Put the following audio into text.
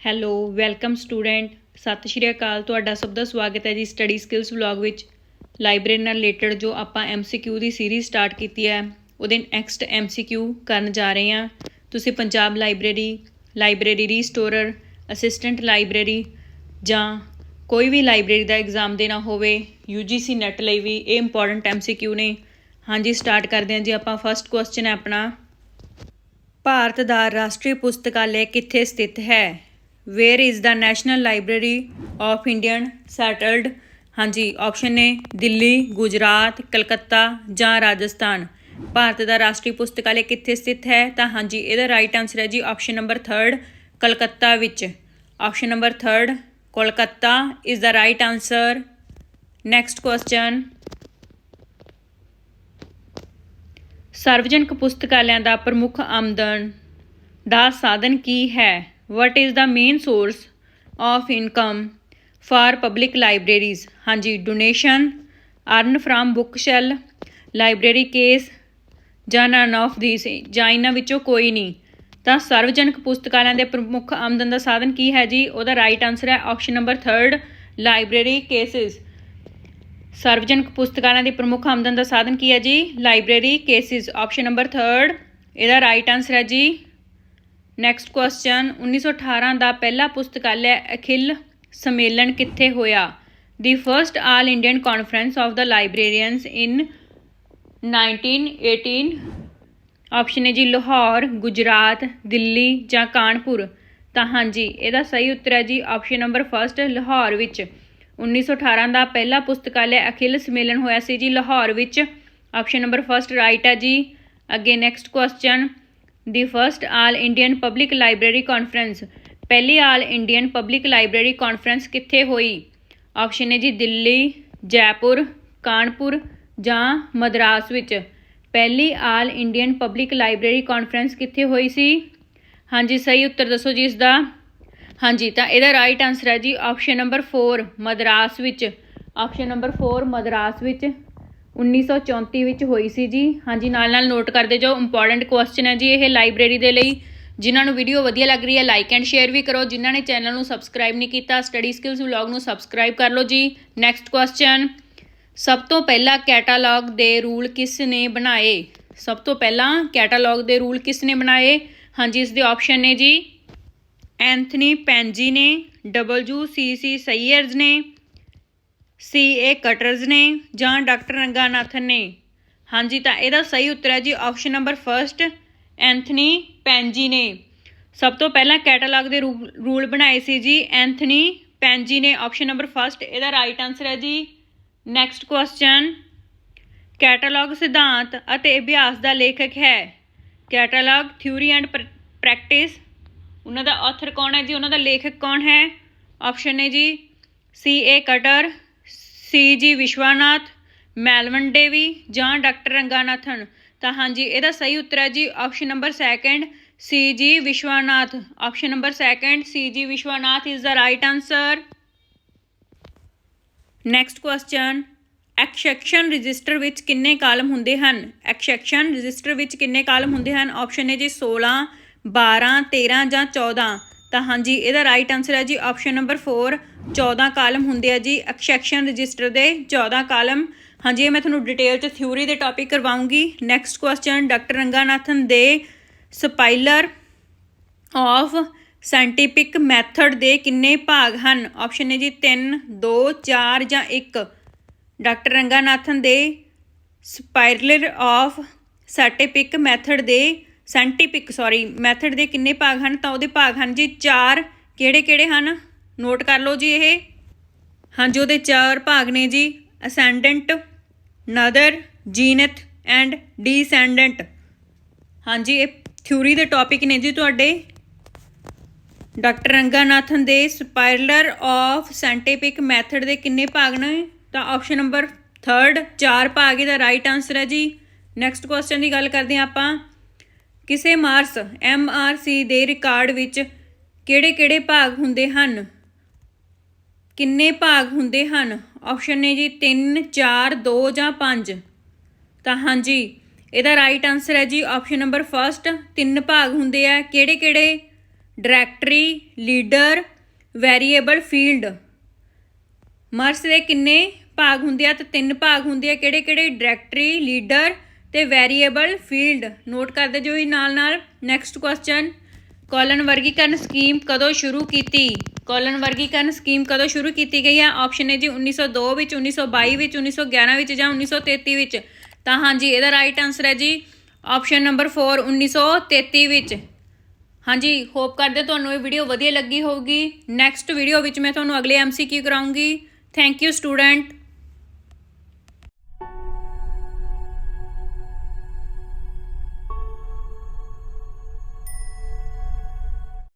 Hello, welcome student, ਸਤਿ ਸ਼੍ਰੀ ਅਕਾਲ। ਤੁਹਾਡਾ ਸਭ ਦਾ ਸਵਾਗਤ ਹੈ ਜੀ ਸਟੱਡੀ ਸਕਿੱਲਸ ਵਲੌਗ ਵਿੱਚ। ਲਾਇਬ੍ਰੇਰੀ ਨਾਲ ਰਿਲੇਟਡ ਜੋ ਆਪਾਂ MCQ ਦੀ ਸੀਰੀਜ਼ ਸਟਾਰਟ ਕੀਤੀ ਹੈ, ਉਹਦੇ ਨੈਕਸਟ MCQ ਕਰਨ ਜਾ ਰਹੇ ਹਾਂ। ਤੁਸੀਂ Punjab library library restorer assistant library ਜਾਂ ਕੋਈ ਵੀ ਲਾਇਬ੍ਰੇਰੀ ਦਾ ਐਗਜ਼ਾਮ ਦੇਣਾ ਹੋਵੇ UGC ਨੈਟ ਲਈ ਵੀ ਇਹ ਇੰਪੋਰਟੈਂਟ MCQ ਨੇ। ਹਾਂਜੀ ਸਟਾਰਟ ਕਰਦੇ ਹਾਂ ਜੀ ਆਪਾਂ। ਫਰਸਟ ਕੁਐਸਚਨ ਹੈ ਆਪਣਾ, ਭਾਰਤ ਦਾ ਰਾਸ਼ਟਰੀ ਪੁਸਤਕਾਲੇ ਕਿੱਥੇ ਸਥਿਤ ਹੈ? Where is the national library of Indian settled ਹਾਂਜੀ ਆਪਸ਼ਨ ਨੇ ਦਿੱਲੀ, ਗੁਜਰਾਤ, ਕਲਕੱਤਾ ਜਾਂ ਰਾਜਸਥਾਨ। ਭਾਰਤ ਦਾ ਰਾਸ਼ਟਰੀ ਪੁਸਤਕਾਲੇ ਕਿੱਥੇ ਸਥਿਤ ਹੈ? ਤਾਂ ਹਾਂਜੀ, ਇਹਦਾ ਰਾਈਟ ਆਨਸਰ ਹੈ ਜੀ ਆਪਸ਼ਨ ਨੰਬਰ 3 ਕਲਕੱਤਾ ਵਿੱਚ। Option number 3 Kolkata is the right answer next question ਸਾਰਵਜਨਿਕ ਪੁਸਤਕਾਲਿਆਂ ਦਾ ਪ੍ਰਮੁੱਖ ਆਮਦਨ ਦਾ ਸਾਧਨ ਕੀ ਹੈ? What is the main source of income for public libraries ਹਾਂਜੀ donation earn from book sale library cess ਜਾਂ ਨਨ ਆਫ ਥੀਸ ਜਾਂ ਇਹਨਾਂ ਵਿੱਚੋਂ ਕੋਈ ਨਹੀਂ। ਤਾਂ ਸਰਵਜਨਕ ਪੁਸਤਕਾਲਿਆਂ ਦੇ ਪ੍ਰਮੁੱਖ ਆਮਦਨ ਦਾ ਸਾਧਨ ਕੀ ਹੈ ਜੀ? ਉਹਦਾ ਰਾਈਟ ਆਨਸਰ ਹੈ option number 3 library cess is ਸਰਵਜਨਕ ਪੁਸਤਕਾਲਿਆਂ ਦੀ ਪ੍ਰਮੁੱਖ ਆਮਦਨ ਦਾ ਸਾਧਨ ਕੀ ਹੈ ਜੀ? ਲਾਇਬ੍ਰੇਰੀ ਕੇਸਿਸ ਆਪਸ਼ਨ ਨੰਬਰ 3 ਇਹਦਾ ਰਾਈਟ ਆਨਸਰ ਹੈ ਜੀ ਨੈਕਸਟ ਕੁਐਸਚਨ 1918 ਦਾ ਪਹਿਲਾ ਪੁਸਤਕਾਲਿਆ ਅਖਿਲ ਸੰਮੇਲਨ ਕਿੱਥੇ ਹੋਇਆ? The first all Indian conference of the librarians in 1918 ਆਪਸ਼ਨ ਹੈ ਜੀ ਲਾਹੌਰ, ਗੁਜਰਾਤ, ਦਿੱਲੀ ਜਾਂ ਕਾਨਪੁਰ। ਤਾਂ ਹਾਂਜੀ, ਇਹਦਾ ਸਹੀ ਉੱਤਰ ਹੈ ਜੀ ਆਪਸ਼ਨ ਨੰਬਰ ਫਰਸਟ ਲਾਹੌਰ ਵਿੱਚ। 1918 ਦਾ ਪਹਿਲਾ ਪੁਸਤਕਾਲਿਆ ਅਖਿਲ ਸੰਮੇਲਨ ਹੋਇਆ ਸੀ ਜੀ ਲਾਹੌਰ ਵਿੱਚ। ਆਪਸ਼ਨ ਨੰਬਰ ਫਰਸਟ ਰਾਈਟ ਹੈ ਜੀ। ਅੱਗੇ next question the first all Indian public library conference. ਪਹਿਲੀ all Indian public library conference ਕਿੱਥੇ ਹੋਈ? ਆਪਸ਼ਨ ਹੈ ਜੀ ਦਿੱਲੀ, ਜੈਪੁਰ, ਕਾਨਪੁਰ ਜਾਂ ਮਦਰਾਸ ਵਿੱਚ। ਪਹਿਲੀ all Indian public library conference ਕਿੱਥੇ ਹੋਈ ਸੀ? ਹਾਂਜੀ, ਸਹੀ ਉੱਤਰ ਦੱਸੋ ਜੀ ਇਸ ਦਾ ਹਾਂਜੀ, ਤਾਂ ਇਹਦਾ ਰਾਈਟ ਆਨਸਰ ਹੈ ਜੀ ਆਪਸ਼ਨ ਨੰਬਰ 4 ਮਦਰਾਸ ਵਿੱਚ। ਆਪਸ਼ਨ ਨੰਬਰ 4 ਮਦਰਾਸ ਵਿੱਚ। 1934 ਵਿੱਚ ਹੋਈ ਸੀ ਜੀ। ਹਾਂਜੀ, ਨਾਲ ਨਾਲ ਨੋਟ ਕਰਦੇ ਜਾਓ ਇੰਪੋਰਟੈਂਟ ਕੁਐਸਚਨ ਹੈ ਜੀ ਇਹ ਲਾਇਬ੍ਰੇਰੀ ਦੇ ਲਈ। ਜਿਨ੍ਹਾਂ ਨੂੰ ਵੀਡੀਓ ਵਧੀਆ ਲੱਗ ਰਹੀ ਹੈ ਲਾਈਕ ਐਂਡ ਸ਼ੇਅਰ ਵੀ ਕਰੋ। ਜਿਨ੍ਹਾਂ ਨੇ ਚੈਨਲ ਨੂੰ ਸਬਸਕ੍ਰਾਈਬ ਨਹੀਂ ਕੀਤਾ ਸਟੱਡੀ ਸਕਿੱਲਸ ਵਲੌਗ ਨੂੰ ਸਬਸਕ੍ਰਾਈਬ ਕਰ ਲਓ ਜੀ। ਨੈਕਸਟ ਕੁਐਸਚਨ ਸਭ ਤੋਂ ਪਹਿਲਾਂ ਕੈਟਾਲੌਗ ਦੇ ਰੂਲ ਕਿਸ ਨੇ ਬਣਾਏ? ਸਭ ਤੋਂ ਪਹਿਲਾਂ ਕੈਟਾਲੌਗ ਦੇ ਰੂਲ ਕਿਸ ਨੇ ਬਣਾਏ? ਹਾਂਜੀ, ਇਸ ਦੇ ਆਪਸ਼ਨ ਨੇ ਜੀ। ਐਂਥਨੀ ਪੈਂਜੀ ਨੇ ਡਬਲਯੂ ਸੀ ਸੀ ਸਈਅਰਜ਼ ਨੇ ਸੀ ਏ ਕਟਰਜ਼ ਨੇ ਜਾਂ ਡਾਕਟਰ ਰੰਗਾਨਾਥਨ ਨੇ। ਹਾਂਜੀ, ਤਾਂ ਇਹਦਾ ਸਹੀ ਉੱਤਰ ਹੈ ਜੀ option number first Anthony Panizzi ਨੇ। ਸਭ ਤੋਂ ਪਹਿਲਾਂ ਕੈਟਾਲੌਗ ਦੇ ਰੂ- ਰੂਲ ਬਣਾਏ ਸੀ ਜੀ, ਐਂਥਨੀ ਪੈਂਜੀ ਨੇ। ਆਪਸ਼ਨ ਨੰਬਰ ਫਰਸਟ ਇਹਦਾ ਰਾਈਟ ਆਨਸਰ ਹੈ ਜੀ। ਨੈਕਸਟ ਕੁਐਸਚਨ ਕੈਟਾਲੌਗ ਸਿਧਾਂਤ ਅਤੇ ਅਭਿਆਸ ਦਾ ਲੇਖਕ ਹੈ। ਕੈਟਾਲੌਗ ਥਿਊਰੀ ਐਂਡ ਪ੍ਰੈਕਟਿਸ ਉਹਨਾਂ ਦਾ ਆਥਰ ਕੌਣ ਹੈ ਜੀ? ਉਹਨਾਂ ਦਾ ਲੇਖਕ ਕੌਣ ਹੈ? ਆਪਸ਼ਨ ਨੇ ਜੀ, ਸੀ, ਏ ਕਟਰ ਸੀ ਜੀ ਵਿਸ਼ਵਾਨਾਥ, ਮੈਲਵਨ ਡੇਵੀ ਜਾਂ ਡਾਕਟਰ ਰੰਗਾਨਾਥਨ। ਤਾਂ ਹਾਂਜੀ, ਇਹਦਾ ਸਹੀ ਉੱਤਰ ਹੈ ਜੀ option number second C G Vishwanath. Option number second C G Vishwanath is the right answer next question accession register ਵਿੱਚ ਕਿੰਨੇ ਕਾਲਮ ਹੁੰਦੇ ਹਨ? ਐਕਸੈਕਸ਼ਨ ਰਜਿਸਟਰ ਵਿੱਚ ਕਿੰਨੇ ਕਾਲਮ ਹੁੰਦੇ ਹਨ? ਆਪਸ਼ਨ ਨੇ ਜੀ 16 12 13 ਜਾਂ 14 ਤਾਂ ਹਾਂਜੀ, ਇਹਦਾ ਰਾਈਟ ਆਨਸਰ ਹੈ ਜੀ ਆਪਸ਼ਨ ਨੰਬਰ 4 14 ਕਾਲਮ ਹੁੰਦੇ ਆ ਜੀ ਐਕਸੈਕਸ਼ਨ ਰਜਿਸਟਰ ਦੇ 14 ਕਾਲਮ। ਹਾਂਜੀ ਇਹ ਮੈਂ ਤੁਹਾਨੂੰ ਡਿਟੇਲ ਚ ਥਿਊਰੀ ਦੇ ਟੌਪਿਕ ਕਰਵਾਉਂਗੀ। ਨੈਕਸਟ ਕੁਐਸਚਨ ਡਾਕਟਰ ਰੰਗਾਨਾਥਨ ਦੇ ਸਪਾਈਲਰ ਆਫ ਸਾਇੰਟਿਫਿਕ ਮੈਥਡ ਦੇ ਕਿੰਨੇ ਭਾਗ ਹਨ? ਆਪਸ਼ਨ ਨੇ ਜੀ 3 2 4 ਜਾਂ 1 ਡਾਕਟਰ ਰੰਗਾਨਾਥਨ ਦੇ ਸਪਾਇਰਲਰ ਆਫ ਸਾਇੰਟਿਫਿਕ ਮੈਥਡ ਦੇ ਸਾਇੰਟਿਫਿਕ ਸੌਰੀ ਮੈਥਡ ਦੇ ਕਿੰਨੇ ਭਾਗ ਹਨ? ਤਾਂ ਉਹਦੇ ਭਾਗ ਹਨ ਜੀ 4 ਕਿਹੜੇ ਕਿਹੜੇ ਹਨ? ਨੋਟ ਕਰ ਲਓ ਜੀ ਇਹ। ਹਾਂਜੀ, ਉਹਦੇ ਚਾਰ ਭਾਗ ਨੇ ਜੀ। ਅਸੈਂਡੈਂਟ ਨਦਰ ਜੀਨਥ ਐਂਡ ਡੀਸੈਂਡੈਂਟ ਹਾਂਜੀ, ਇਹ ਥਿਊਰੀ ਦੇ ਟੌਪਿਕ ਨੇ ਜੀ ਤੁਹਾਡੇ। ਡਾਕਟਰ ਰੰਗਾਨਾਥਨ ਦੇ ਸਪਾਇਰਲਰ ਆਫ ਸਾਇੰਟਿਫਿਕ ਮੈਥਡ ਦੇ ਕਿੰਨੇ ਭਾਗ ਨੇ? ਤਾਂ ਆਪਸ਼ਨ ਨੰਬਰ 3 ਚਾਰ ਭਾਗ, ਇਹਦਾ ਰਾਈਟ ਆਨਸਰ ਹੈ ਜੀ। ਨੈਕਸਟ ਕੁਐਸਚਨ ਦੀ ਗੱਲ ਕਰਦੇ ਹਾਂ ਆਪਾਂ। ਕਿਸੇ ਮਾਰਸ ਐਮ ਆਰ ਸੀ ਦੇ ਰਿਕਾਰਡ ਵਿੱਚ ਕਿਹੜੇ-ਕਿਹੜੇ ਭਾਗ ਹੁੰਦੇ ਹਨ? ਕਿੰਨੇ ਭਾਗ ਹੁੰਦੇ ਹਨ? ਆਪਸ਼ਨ ਨੇ ਜੀ 3 4 2 ਜਾਂ 5 ਤਾਂ ਹਾਂਜੀ, ਇਹਦਾ ਰਾਈਟ ਆਨਸਰ ਹੈ ਜੀ ਆਪਸ਼ਨ ਨੰਬਰ ਫਰਸਟ ਤਿੰਨ ਭਾਗ ਹੁੰਦੇ ਆ। ਕਿਹੜੇ-ਕਿਹੜੇ? ਡਾਇਰੈਕਟਰੀ ਲੀਡਰ ਵੈਰੀਏਬਲ ਫੀਲਡ ਮਰਸ ਦੇ ਕਿੰਨੇ ਭਾਗ ਹੁੰਦੇ ਆ? ਤਾਂ ਤਿੰਨ ਭਾਗ ਹੁੰਦੇ ਆ। ਕਿਹੜੇ ਕਿਹੜੇ ਡਾਇਰੈਕਟਰੀ ਲੀਡਰ ਤੇ ਵੈਰੀਏਬਲ ਫੀਲਡ ਨੋਟ ਕਰਦੇ ਜੋ ਹੀ ਨਾਲ ਨਾਲ ਨੈਕਸਟ ਕੁਐਸਚਨ ਕੋਲਨ ਵਰਗੀਕਰਨ ਸਕੀਮ ਕਦੋਂ ਸ਼ੁਰੂ ਕੀਤੀ? ਕੋਲਨ ਵਰਗੀਕਰਨ ਸਕੀਮ ਕਦੋਂ ਸ਼ੁਰੂ ਕੀਤੀ ਗਈ ਹੈ? ਆਪਸ਼ਨ ਹੈ ਜੀ 1902 ਵਿੱਚ 1922 ਵਿੱਚ 1911 ਵਿੱਚ ਜਾਂ 1933 ਵਿੱਚ? ਤਾਂ ਹਾਂਜੀ, ਇਹਦਾ ਰਾਈਟ ਆਨਸਰ ਹੈ ਜੀ ਆਪਸ਼ਨ ਨੰਬਰ 4 1933 ਵਿੱਚ। ਹਾਂਜੀ ਹੋਪ ਕਰਦੇ ਤੁਹਾਨੂੰ ਇਹ ਵੀਡੀਓ ਵਧੀਆ ਲੱਗੀ ਹੋਊਗੀ। ਨੈਕਸਟ ਵੀਡੀਓ ਵਿੱਚ ਮੈਂ ਤੁਹਾਨੂੰ ਅਗਲੇ ਐਮਸੀਕਿਊ ਕਰਾਉਂਗੀ। Thank you student